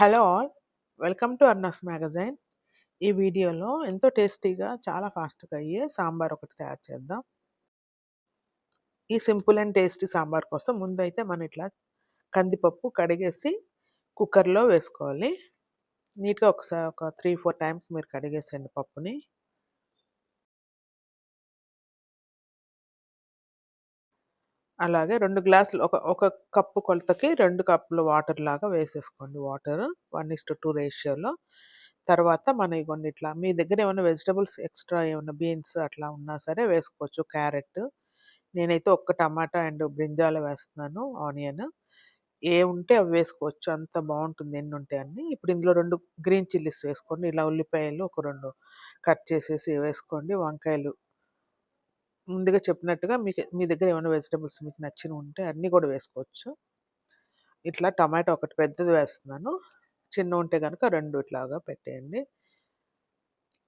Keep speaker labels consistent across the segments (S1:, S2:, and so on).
S1: Hello all welcome to అర్నస్ magazine. ఈ వీడియోలో ఎంతో టేస్టీగా చాలా ఫాస్ట్గా అయ్యే సాంబార్ ఒకటి తయారు చేద్దాం. ఈ సింపుల్ అండ్ టేస్టీ సాంబార్ కోసం ముందైతే మనం ఇట్లా కందిపప్పు కడిగేసి కుక్కర్లో వేసుకోవాలి. నీట్గా ఒకసారి ఒక త్రీ ఫోర్ టైమ్స్ మీరు కడిగేసేయండి పప్పుని. అలాగే రెండు గ్లాసులు ఒక ఒక కప్పు కొలతకి రెండు కప్పులు వాటర్ లాగా వేసేసుకోండి. Water one is to two రేషియోలో. తర్వాత మనం ఇవ్వండి ఇట్లా మీ దగ్గర ఏమైనా వెజిటబుల్స్ ఎక్స్ట్రా ఏమైనా బీన్స్ అట్లా ఉన్నా సరే వేసుకోవచ్చు. క్యారెట్ నేనైతే ఒక్క టమాటా అండ్ బ్రింజాల వేస్తున్నాను ఆనియన్. ఏ ఉంటే అవి వేసుకోవచ్చు. అంత బాగుంటుంది ఎన్ని ఉంటే అన్ని. ఇప్పుడు ఇందులో రెండు గ్రీన్ చిల్లీస్ వేసుకోండి. ఇలా ఉల్లిపాయలు ఒక రెండు కట్ చేసేసి వేసుకోండి. వంకాయలు ముందుగా చెప్పినట్టుగా మీకు మీ దగ్గర ఏమైనా వెజిటబుల్స్ మీకు నచ్చినవి ఉంటే అన్నీ కూడా వేసుకోవచ్చు. ఇట్లా టమాటో ఒకటి పెద్దది వేస్తున్నాను. చిన్న ఉంటే కనుక రెండు ఇట్లాగా పెట్టేయండి.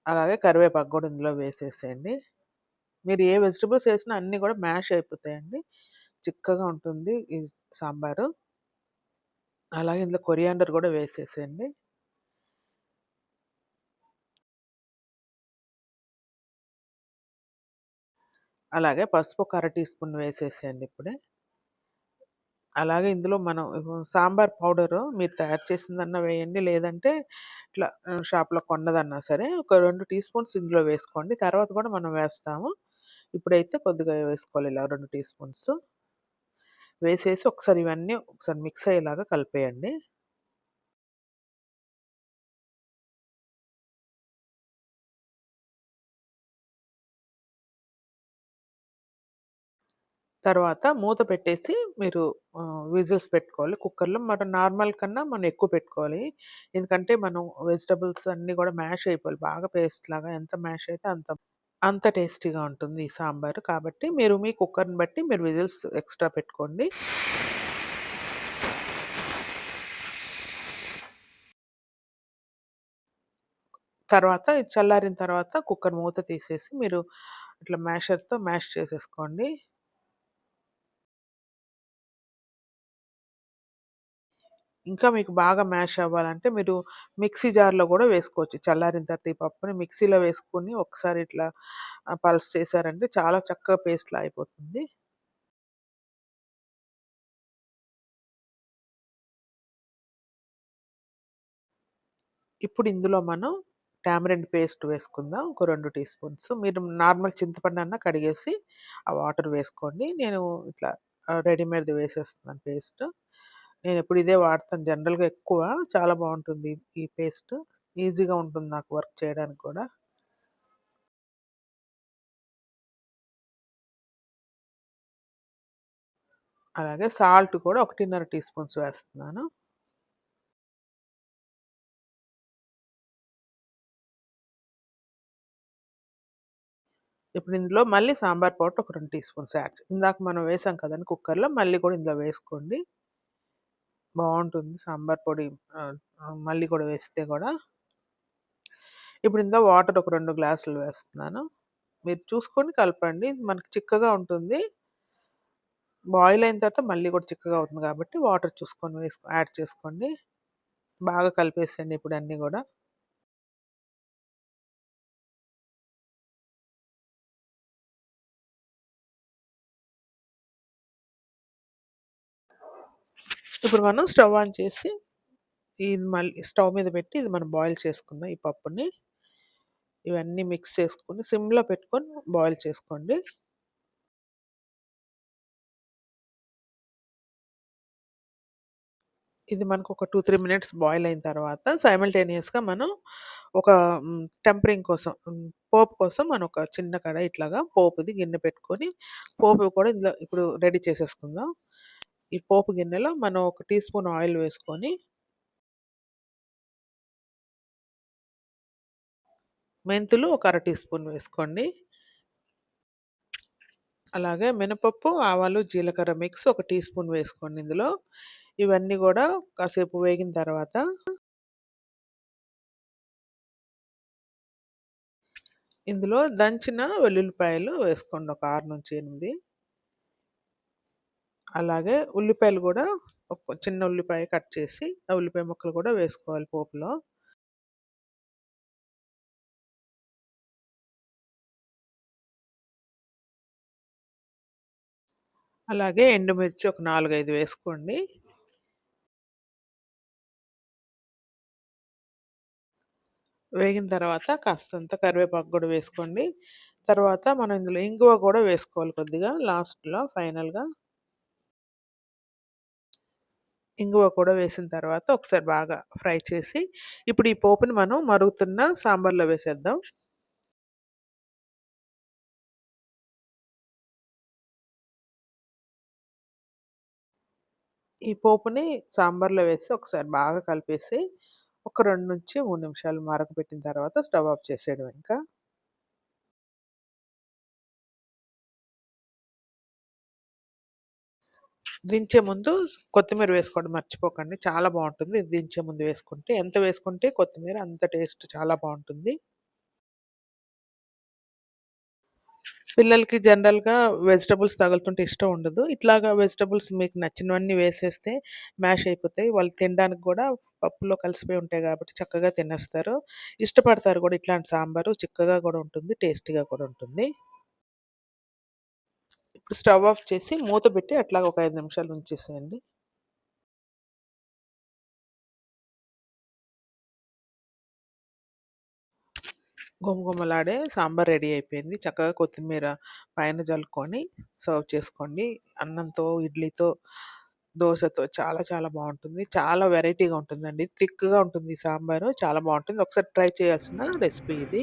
S1: అలాగే కరివేపాకు కూడా ఇందులో వేసేసేయండి. మీరు ఏ వెజిటబుల్స్ వేసినా అన్నీ కూడా మ్యాష్ అయిపోతాయండి. చిక్కగా ఉంటుంది ఈ సాంబారు. అలాగే ఇందులో కొరియాండర్ కూడా వేసేసేయండి. అలాగే పసుపు ఒక అర టీ స్పూన్ వేసేసేయండి ఇప్పుడే. అలాగే ఇందులో మనం సాంబార్ పౌడరు మీరు తయారు చేసిందన్నా వేయండి. లేదంటే ఇట్లా షాప్లో కొన్నదన్నా సరే ఒక రెండు టీ స్పూన్స్ ఇందులో వేసుకోండి. తర్వాత కూడా మనం వేస్తాము. ఇప్పుడైతే కొద్దిగా వేసుకోవాలి ఇలా రెండు టీ స్పూన్స్. వేసేసి ఒకసారి ఇవన్నీ ఒకసారి మిక్స్ అయ్యేలాగా కలిపేయండి. తర్వాత మూత పెట్టేసి మీరు విజిల్స్ పెట్టుకోవాలి. కుక్కర్లో మనం నార్మల్ కన్నా మనం ఎక్కువ పెట్టుకోవాలి. ఎందుకంటే మనం వెజిటబుల్స్ అన్నీ కూడా మ్యాష్ అయిపోవాలి. బాగా పేస్ట్ లాగా ఎంత మ్యాష్ అయితే అంత అంత టేస్టీగా ఉంటుంది ఈ సాంబార్. కాబట్టి మీరు మీ కుక్కర్ని బట్టి మీరు విజిల్స్ ఎక్స్ట్రా పెట్టుకోండి. తర్వాత చల్లారిన తర్వాత కుక్కర్ మూత తీసేసి మీరు ఇట్లా మ్యాషర్తో మ్యాష్ చేసేసుకోండి. ఇంకా మీకు బాగా మ్యాష్ అవ్వాలంటే మీరు మిక్సీ జార్లో కూడా వేసుకోవచ్చు. చల్లారిన తర్వాత ఈ పప్పుని మిక్సీలో వేసుకొని ఒకసారి ఇట్లా పల్స్ చేశారంటే చాలా చక్కగా పేస్ట్లా అయిపోతుంది. ఇప్పుడు ఇందులో మనం టామరెండ్ పేస్ట్ వేసుకుందాం. ఒక రెండు టీ స్పూన్స్. మీరు నార్మల్ చింతపండు అన్న కడిగేసి ఆ వాటర్ వేసుకోండి. నేను ఇట్లా రెడీమేడ్ వేసేస్తున్నాను పేస్ట్. నేను ఎప్పుడు ఇదే వాడతాను. జనరల్గా ఎక్కువ చాలా బాగుంటుంది ఈ పేస్ట్. ఈజీగా ఉంటుంది నాకు వర్క్ చేయడానికి కూడా. అలాగే సాల్ట్ కూడా ఒకటిన్నర టీ స్పూన్స్ వేస్తున్నాను. ఇప్పుడు ఇందులో మళ్ళీ సాంబార్ పౌడర్ ఒక రెండు టీ స్పూన్స్ యాడ్ ఇందాక మనం వేసాం కదండి కుక్కర్లో మళ్ళీ కూడా ఇందులో వేసుకోండి. బాగుంటుంది. సాంబార్ పొడి మళ్ళీ కూడా వేస్తే కూడా. ఇప్పుడు ఇంత వాటర్ ఒక రెండు గ్లాసులు వేస్తున్నాను. మీరు చూసుకొని కలపండి. మనకి చిక్కగా ఉంటుంది. బాయిల్ అయిన తర్వాత మళ్ళీ కూడా చిక్కగా అవుతుంది కాబట్టి వాటర్ చూసుకొని వేసుకో యాడ్ చేసుకోండి. బాగా కలిపేసండి ఇప్పుడు అన్నీ కూడా. ఇప్పుడు మనం స్టవ్ ఆన్ చేసి ఇది మళ్ళీ స్టవ్ మీద పెట్టి ఇది మనం బాయిల్ చేసుకుందాం ఈ పప్పుని. ఇవన్నీ మిక్స్ చేసుకొని సిమ్లో పెట్టుకొని బాయిల్ చేసుకోండి. ఇది మనకు ఒక టూ త్రీ మినిట్స్ బాయిల్ అయిన తర్వాత సైమల్టేనియస్గా మనం ఒక టెంపరింగ్ కోసం పోపు కోసం మనం ఒక చిన్న కడ ఇట్లాగా పోపుది గిన్నె పెట్టుకొని పోపు కూడా ఇందులో ఇప్పుడు రెడీ చేసేసుకుందాం. ఈ పోపు గిన్నెలో మనం ఒక టీ స్పూన్ ఆయిల్ వేసుకొని మెంతులు ఒక అర టీ స్పూన్ వేసుకోండి. అలాగే మినపప్పు ఆవాలు జీలకర్ర మిక్స్ ఒక టీ స్పూన్ వేసుకోండి ఇందులో. ఇవన్నీ కూడా కాసేపు వేగిన తర్వాత ఇందులో దంచిన వెల్లుల్లిపాయలు వేసుకోండి ఒక ఆరు నుంచి ఎనిమిది. అలాగే ఉల్లిపాయలు కూడా ఒక చిన్న ఉల్లిపాయ కట్ చేసి, ఆ ఉల్లిపాయ ముక్కలు కూడా వేసుకోవాలి పోపులో. అలాగే ఎండుమిర్చి ఒక 4, 5 వేసుకోండి. వేగిన తర్వాత కాస్తంత కరివేపాకు కూడా వేసుకోండి. తర్వాత మనం ఇందులో ఇంగువ కూడా వేసుకోవాలి కొద్దిగా లాస్ట్‌లో ఫైనల్‌గా. ఇంగువ కూడా వేసిన తర్వాత ఒకసారి బాగా ఫ్రై చేసి, ఇప్పుడు ఈ పోపుని మనం మరుగుతున్న సాంబార్‌లో వేసేద్దాం. ఈ పోపుని సాంబార్‌లో వేసి ఒకసారి బాగా కలిపేసి, ఒక 2-3 నిమిషాలు మరగపెట్టిన తర్వాత స్టవ్ ఆఫ్ చేసేయడం ఇంకా. దించే ముందు కొత్తిమీర వేసుకోవడం మర్చిపోకండి. చాలా బాగుంటుంది ఇది దించే ముందు వేసుకుంటే. ఎంత వేసుకుంటే కొత్తిమీర అంత టేస్ట్ చాలా బాగుంటుంది పిల్లలకి జనరల్‌గా వెజిటబుల్స్ తగులుతుంటే ఇష్టం ఉండదు. ఇట్లాగా వెజిటబుల్స్ మీకు నచ్చినవన్నీ వేసేస్తే మ్యాష్ అయిపోతాయి. వాళ్ళు తినడానికి కూడా పప్పులో కలిసిపోయి ఉంటాయి కాబట్టి చక్కగా తినేస్తారు. ఇష్టపడతారు కూడా ఇట్లాంటి సాంబారు. చిక్కగా కూడా ఉంటుంది. టేస్టీగా కూడా ఉంటుంది. ఇప్పుడు స్టవ్ ఆఫ్ చేసి మూత పెట్టి అట్లాగా ఒక ఐదు నిమిషాలు ఉంచేసేయండి. గుమగుమలాడే సాంబార్ రెడీ అయిపోయింది. చక్కగా కొత్తిమీర పైన జల్లుకొని సర్వ్ చేసుకోండి. అన్నంతో, ఇడ్లీతో, దోశతో చాలా చాలా బాగుంటుంది చాలా వెరైటీగా ఉంటుందండి. థిక్‌గా ఉంటుంది సాంబారు. చాలా బాగుంటుంది ఒకసారి ట్రై చేయాల్సిన రెసిపీ ఇది.